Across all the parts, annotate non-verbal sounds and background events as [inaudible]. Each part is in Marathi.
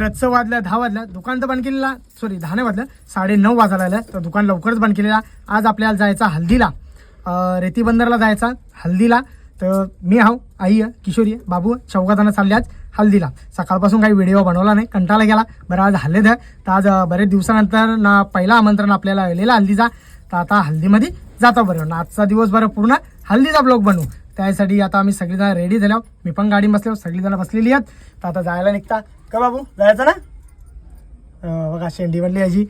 रच्च वाजल्या दहा वाजल्या दुकान तर बंद केलेला. सॉरी दहा नाही वाजलं. साडे नऊ वाजायला आलं तर दुकान लवकरच बंद केलेला. आज आपल्याला जायचा हल्दीला. रेतीबंदरला रेती बंदरला जायचा हल्दीला. तर मी हाव आई आहे किशोरी आहे बाबू आहे, चालले आज हल्दीला. सकाळपासून काही व्हिडिओ बनवला नाही कंटाळा गेला. बरं आज हल्ले द्या तर आज बरेच दिवसानंतर ना पहिला आमंत्रण आपल्याला आलेला हल्दीचा. तर आता हल्दीमध्ये जातो बरं. आजचा दिवस बरं पूर्ण हल्दीचा ब्लॉग बनवू त्यासाठी आता आम्ही सगळेजण रेडी झालो. मी पण गाडी बसलो सगळीजण बसलेली आहेत. तर आता जायला निघता. का बाबू? जायचं ना? बघा शेंडी बनली याची.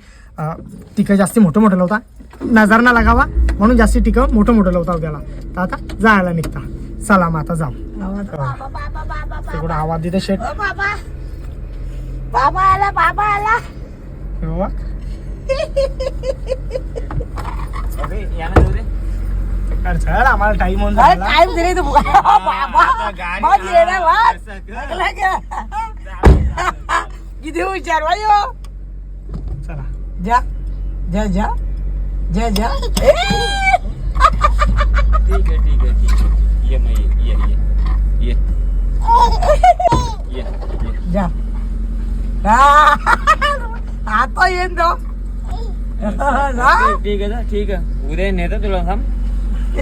टिकं जास्ती मोठं मोठं लावता. नजर ना लागावा. म्हणून जास्ती टिकं मोठं मोठं लावता त्याला तर आता जायला निघता. चला मग आता जाऊ. तिकडं आवाज देते शेट बाबा. बाबा आला बाबा आला. हे बाबा [laughs] मग ये ना मग लागला का? किती हुशार भाई हो चला जा जा जा जा जा ए! ठीक आहे ठीक आहे ठीक आहे ये मग ये ये ये ये ये जा हा. आता येईन तो जा. ठीक आहे ना ठीक आहे उद्या नेतो तुला थांब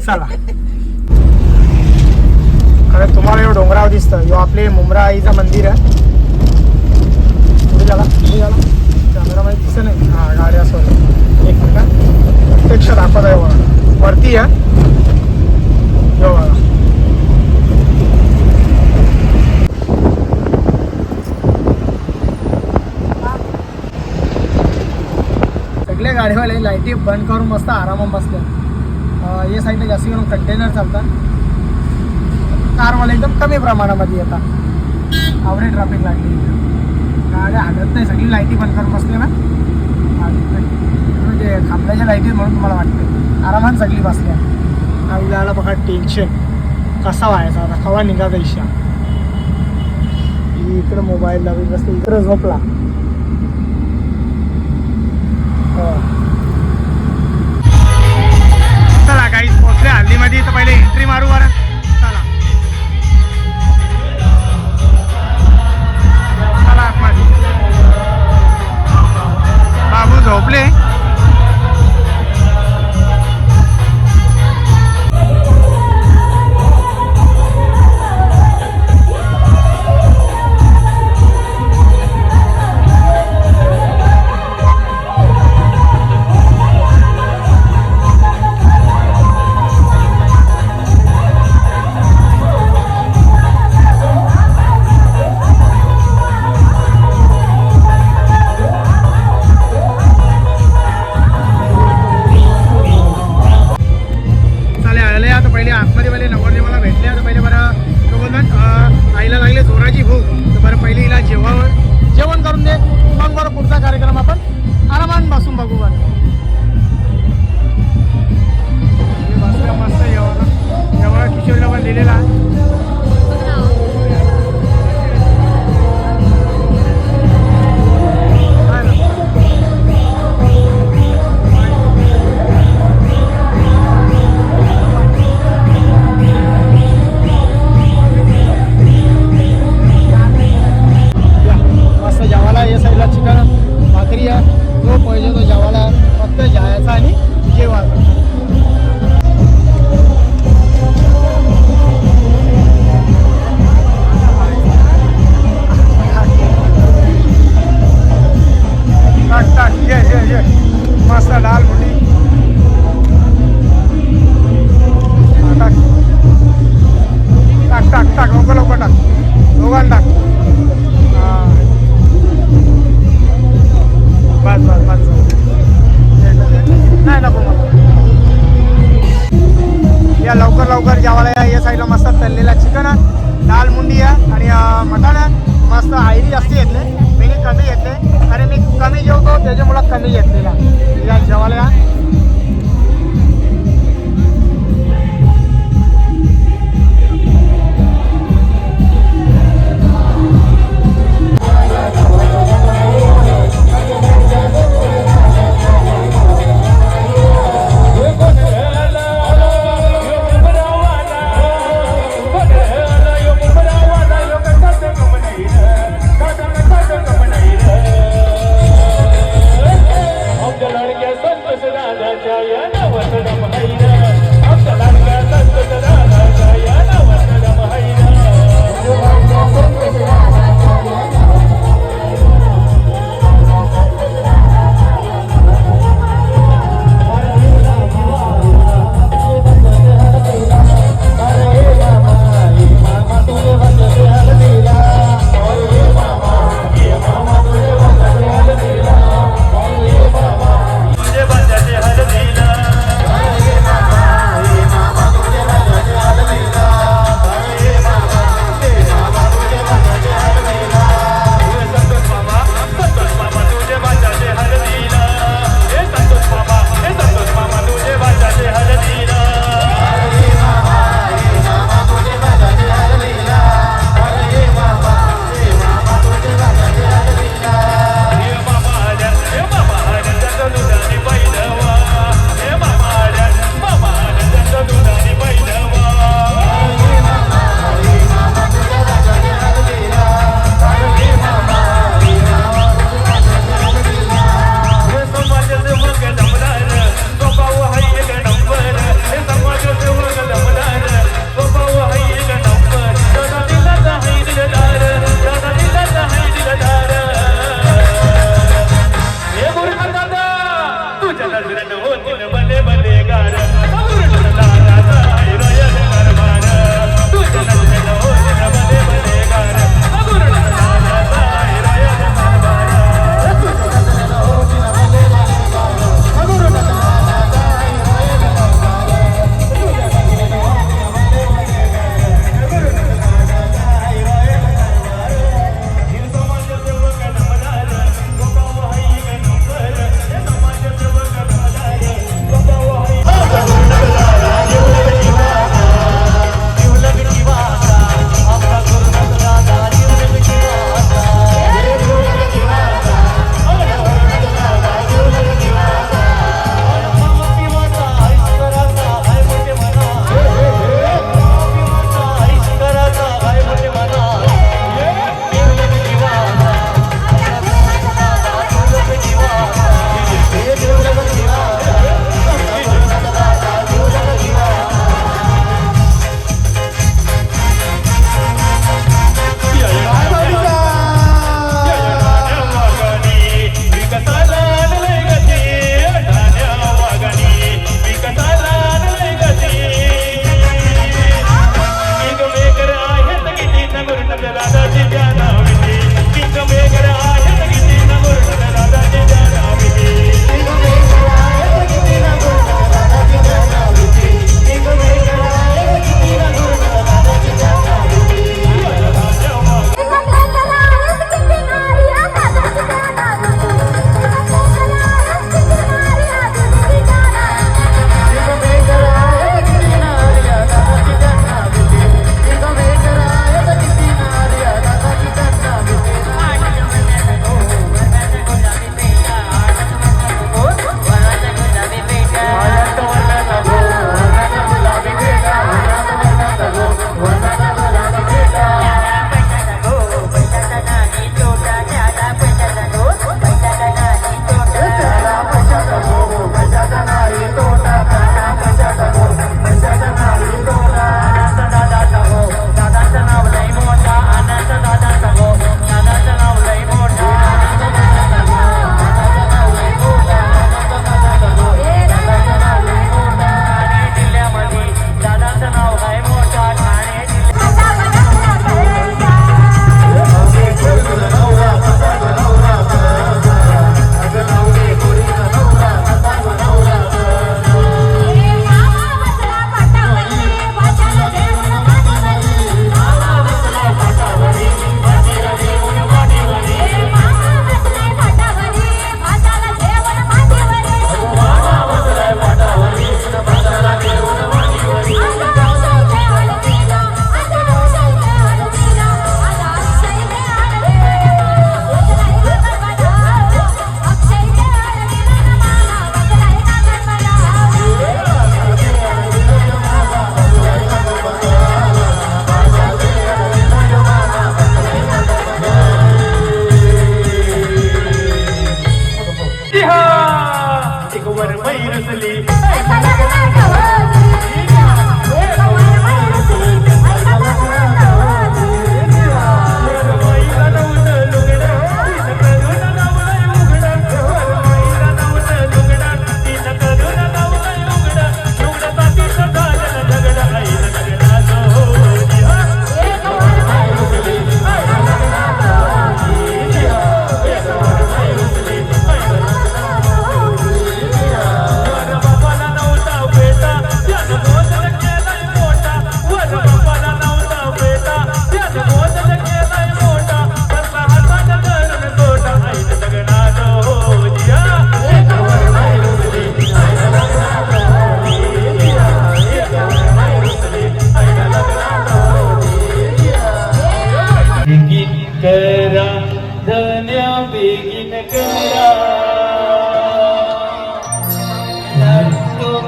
चला. अरे तुम्हाला एवढं डोंगरावर दिसतं. यो आपले मुंब्रा आईचं मंदिर आहे. पुढे झाला पुढे झाला कॅमेरामध्ये दिसत नाही. हा गाड्या असं एक मिनिट प्रत्यक्ष दाखवत आहे बघा वरती आहे. यो बघा सगळे गाडीवाले लाईटी बंद करून मस्त आरामात बसले. हे या साईडला जास्त करून कंटेनर चालतात. कारवाला एकदम कमी प्रमाणामध्ये येतात. आवडे ट्रॅफिक लागली. गाड्या हालत नाही सगळी लाईटी बंद करून बसले ना. म्हणजे खांबल्याच्या लाईटी म्हणून तुम्हाला वाटते आरामात सगळी बसल्या. आपल्याला बघा टेन्शन कसा व्हायचा? आता कवा निघा इशा? इकडं मोबाईल लावून बसते इकडं झोपला. हो. मध्ये हल्लीमध्ये तर पहिले एंट्री मारू बरं चला. चला आतमध्ये. बाबू झोपले? टाक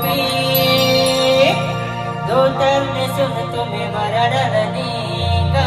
तुम्ही. धोतर नेसून तुम्ही मरडणी का